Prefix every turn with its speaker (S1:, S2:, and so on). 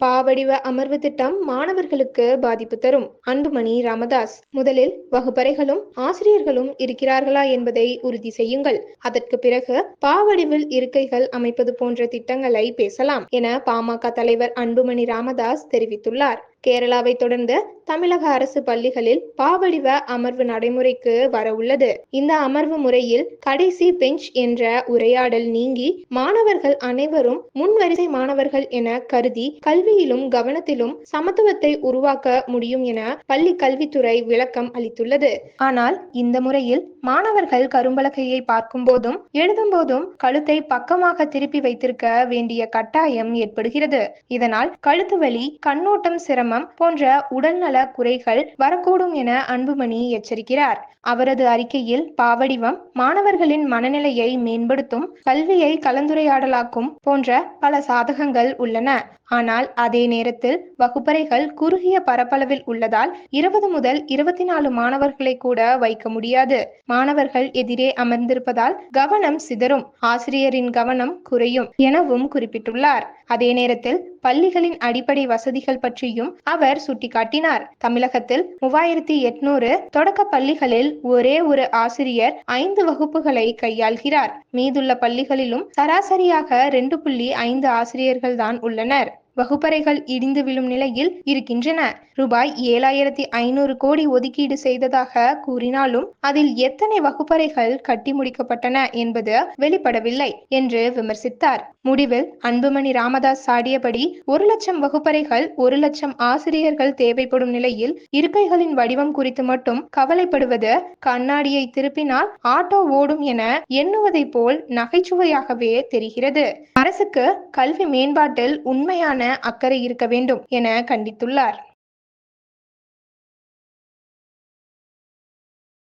S1: பாவடிவ அமர்வு திட்டம் மாணவர்களுக்கு பாதிப்பு தரும். அன்புமணி ராமதாஸ் முதலில் வகுப்பறைகளும் ஆசிரியர்களும் இருக்கிறார்களா என்பதை உறுதி செய்யுங்கள். அதற்கு பிறகு பாவடிவில் இருக்கைகள் அமைப்பது போன்ற திட்டங்களை பேசலாம் என பாமக தலைவர் அன்புமணி ராமதாஸ் தெரிவித்துள்ளார். கேரளாவை தொடர்ந்து தமிழக அரசு பள்ளிகளில் பாவடிவ அமர்வு நடைமுறைக்கு வர உள்ளது. இந்த அமர்வு முறையில் கடைசி பெஞ்ச் என்ற உரையாடல் நீங்கி மாணவர்கள் அனைவரும் முன்வரிசை மாணவர்கள் என கருதி கல்வியிலும் கவனத்திலும் சமத்துவத்தை உருவாக்க முடியும் என பள்ளி கல்வித்துறை விளக்கம் அளித்துள்ளது. ஆனால் இந்த முறையில் மாணவர்கள் கரும்பலகையை பார்க்கும் போதும் எழுதும் போதும் கழுத்தை பக்கமாக திருப்பி வைத்திருக்க வேண்டிய கட்டாயம் ஏற்படுகிறது. இதனால் கழுத்து வலி கண்ணோட்டம் சிரமம் சிரமம் போன்ற உடல்நல குறைகள் வரக்கூடும் என அன்புமணி எச்சரிக்கிறார். அவரது அறிக்கையில் பாவடிவம் மாணவர்களின் மனநிலையை மேம்படுத்தும் கல்வியை கலந்துரையாடலாக்கும் போன்ற பல சாதகங்கள் உள்ளன. ஆனால் அதே நேரத்தில் வகுப்பறைகள் குறுகிய பரப்பளவில் உள்ளதால் இருபது முதல் இருபத்தி நாலு மாணவர்களை கூட வைக்க முடியாது. மாணவர்கள் எதிரே அமர்ந்திருப்பதால் கவனம் சிதறும் ஆசிரியரின் கவனம் குறையும் எனவும் குறிப்பிட்டுள்ளார். அதே நேரத்தில் பள்ளிகளின் அடிப்படை வசதிகள் பற்றியும் அவர் சுட்டிக்காட்டினார். தமிழகத்தில் மூவாயிரத்தி எட்நூறு தொடக்க பள்ளிகளில் ஒரே ஒரு ஆசிரியர் ஐந்து வகுப்புகளை கையாள்கிறார். மீதுள்ள பள்ளிகளிலும் சராசரியாக ரெண்டு புள்ளி ஐந்து ஆசிரியர்கள் தான் உள்ளனர். வகுப்பறைகள் இடிந்து விழும் நிலையில் இருக்கின்றன. ரூபாய் ஏழாயிரத்தி ஐநூறு கோடி ஒதுக்கீடு செய்ததாக கூறினாலும் அதில் எத்தனை வகுப்பறைகள் கட்டி முடிக்கப்பட்டன என்பது வெளிப்படவில்லை என்று விமர்சித்தார். முடிவில் அன்புமணி ராமதாஸ் சாடியபடி ஒரு லட்சம் வகுப்பறைகள் ஒரு லட்சம் ஆசிரியர்கள் தேவைப்படும் நிலையில் இருக்கைகளின் வடிவம் குறித்து மட்டும் கவலைப்படுவது கண்ணாடியை திருப்பினால் ஆட்டோ ஓடும் என எண்ணுவதை போல் நகைச்சுவையாகவே தெரிகிறது. அரசுக்கு கல்வி மேம்பாட்டில் உண்மையான அக்கறை இருக்க வேண்டும் என கண்டித்துள்ளார்.